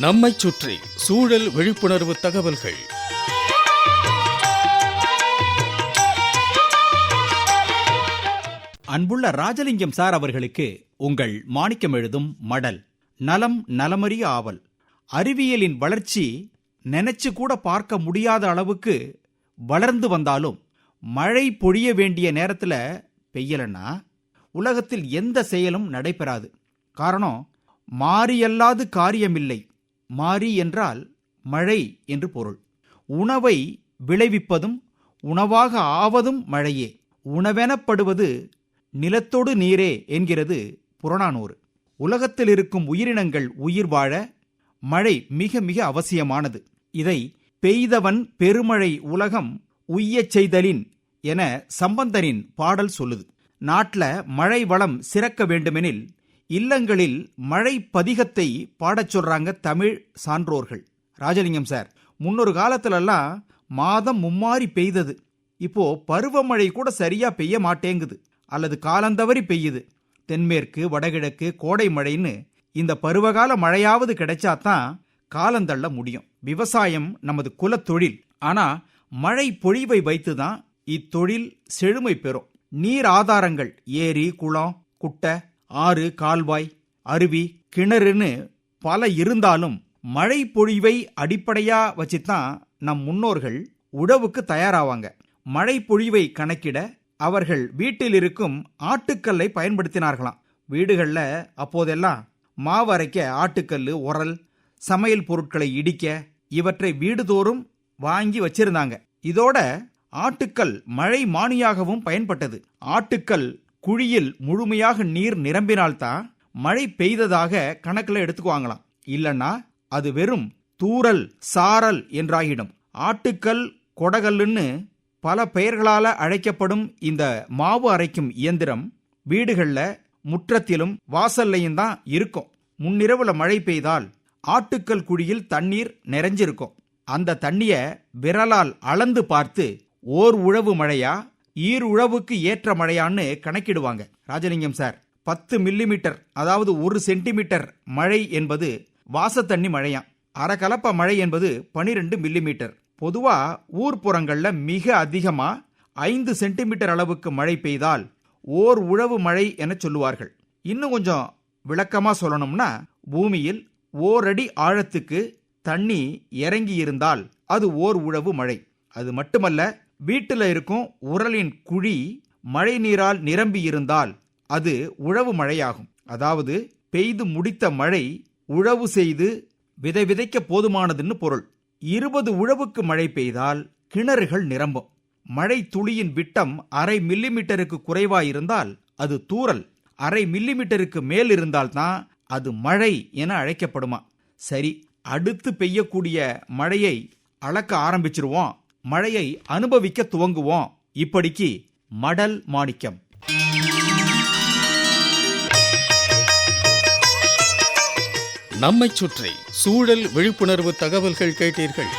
நம்மைச் சுற்றி சூழல் விழிப்புணர்வு தகவல்கள். அன்புள்ள ராஜலிங்கம் சார் அவர்களுக்கு உங்கள் மாணிக்கம் எழுதும் மடல். நலம் நலமறிய ஆவல். அறிவியலின் வளர்ச்சி நினைச்சு கூட பார்க்க முடியாத அளவுக்கு வளர்ந்து வந்தாலும் மழை பொழிய வேண்டிய நேரத்தில் பெய்யலன்னா உலகத்தில் எந்த செயலும் நடைபெறாது. காரணம் மாறியல்லாது காரியமில்லை. மாறி என்றால் மழை என்று பொருள். உணவை விளைவிப்பதும் உணவாக ஆவதும் மழையே. உணவெனப்படுவது நிலத்தோடு நீரே என்கிறது புறநானூறு. உலகத்தில் இருக்கும் உயிரினங்கள் உயிர் வாழ மழை மிக மிக அவசியமானது. இதை பெய்தவன் பெருமழை உலகம் உய்யச் செய்தலின் என சம்பந்தனின் பாடல் சொல்லுது. நாட்டில் மழை வளம் சிறக்க வேண்டுமெனில் இல்லங்களில் மழை பதிகத்தை பாடச் சொல்றாங்க தமிழ் சான்றோர்கள். ராஜலிங்கம் சார் முன்னொரு காலத்துலலாம் மாதம் மும்மாறி பெய்தது. இப்போ பருவமழை கூட சரியா பெய்ய மாட்டேங்குது. அல்லது காலந்தவறி பெய்யுது. தென்மேற்கு வடகிழக்கு கோடை மழைன்னு இந்த பருவகால மழையாவது கிடைச்சாதான் காலந்தள்ள முடியும். விவசாயம் நமது குலத்தொழில் ஆனா மழை பொழிவை வைத்துதான் இத்தொழில் செழுமை பெறும். நீர் ஆதாரங்கள் ஏரி குளம் குட்டை ஆறு கால்வாய் அருவி கிணறுன்னு பல இருந்தாலும் மழை பொழிவை அடிப்படையா வச்சுதான் நம் முன்னோர்கள் உழவுக்கு தயாராவாங்க. மழை பொழிவை கணக்கிட அவர்கள் வீட்டில் இருக்கும் ஆட்டுக்கல்லை பயன்படுத்தினார்களாம். வீடுகளில் அப்போதெல்லாம் மாவரைக்க ஆட்டுக்கல் உரல் சமையல் பொருட்களை இடிக்க இவற்றை வீடுதோறும் வாங்கி வச்சிருந்தாங்க. இதோட ஆட்டுக்கல் மழை மானியாகவும் பயன்பட்டது. ஆட்டுக்கல் குழியில் முழுமையாக நீர் நிரம்பினால்தான் மழை பெய்ததாக கணக்கில் எடுத்துக்குவாங்களாம். இல்லைன்னா அது வெறும் தூறல் சாரல் என்றாகிடும். ஆட்டுக்கல் கொடகல்லுன்னு பல பெயர்களால அழைக்கப்படும் இந்த மாவு அரைக்கும் இயந்திரம் வீடுகளில் முற்றத்திலும் வாசல்லையும் தான் இருக்கும். முன்னிரவுல மழை பெய்தால் ஆட்டுக்கல் குழியில் தண்ணீர் நிறைஞ்சிருக்கும். அந்த தண்ணிய விரலால் அளந்து பார்த்து ஓர் உழவு மழையா ஈர் உழவுக்கு ஏற்ற மழையான்னு கணக்கிடுவாங்க. ராஜலிங்கம் சார் பத்து மில்லிமீட்டர் அதாவது ஒரு சென்டிமீட்டர் மழை என்பது வாசத்தண்ணி மழையாம். அரைக்கலப்ப மழை என்பது பனிரெண்டு மில்லிமீட்டர் பொதுவா ஊர்ப்புறங்கள்ல மிக அதிகமா ஐந்து சென்டிமீட்டர் அளவுக்கு மழை பெய்தால் ஓர் உழவு மழை என சொல்லுவார்கள். இன்னும் கொஞ்சம் விளக்கமா சொல்லணும்னா பூமியில் ஓரடி ஆழத்துக்கு தண்ணி இறங்கி இருந்தால் அது ஓர் உழவு மழை. அது மட்டுமல்ல வீட்டில் இருக்கும் உரலின் குழி மழை நீரால் நிரம்பி இருந்தால் அது உழவு மழையாகும். அதாவது பெய்து முடித்த மழை உழவு செய்து விதை விதைக்க போதுமானதுன்னு பொருள். இருபது உழவுக்கு மழை பெய்தால் கிணறுகள் நிரம்பும். மழை துளியின் விட்டம் அரை மில்லிமீட்டருக்கு குறைவா இருந்தால் அது தூறல். அரை மில்லிமீட்டருக்கு மேல் இருந்தால்தான் அது மழை என அழைக்கப்படுமா? சரி அடுத்து பெய்யக்கூடிய மழையை அளக்க ஆரம்பிச்சிருவோம். மழையை அனுபவிக்க துவங்குவோம். இப்படிக்கு மடல் மாணிக்கம். நம்மை சுற்றி சூழல் விழிப்புணர்வு தகவல்கள் கேட்டீர்கள்.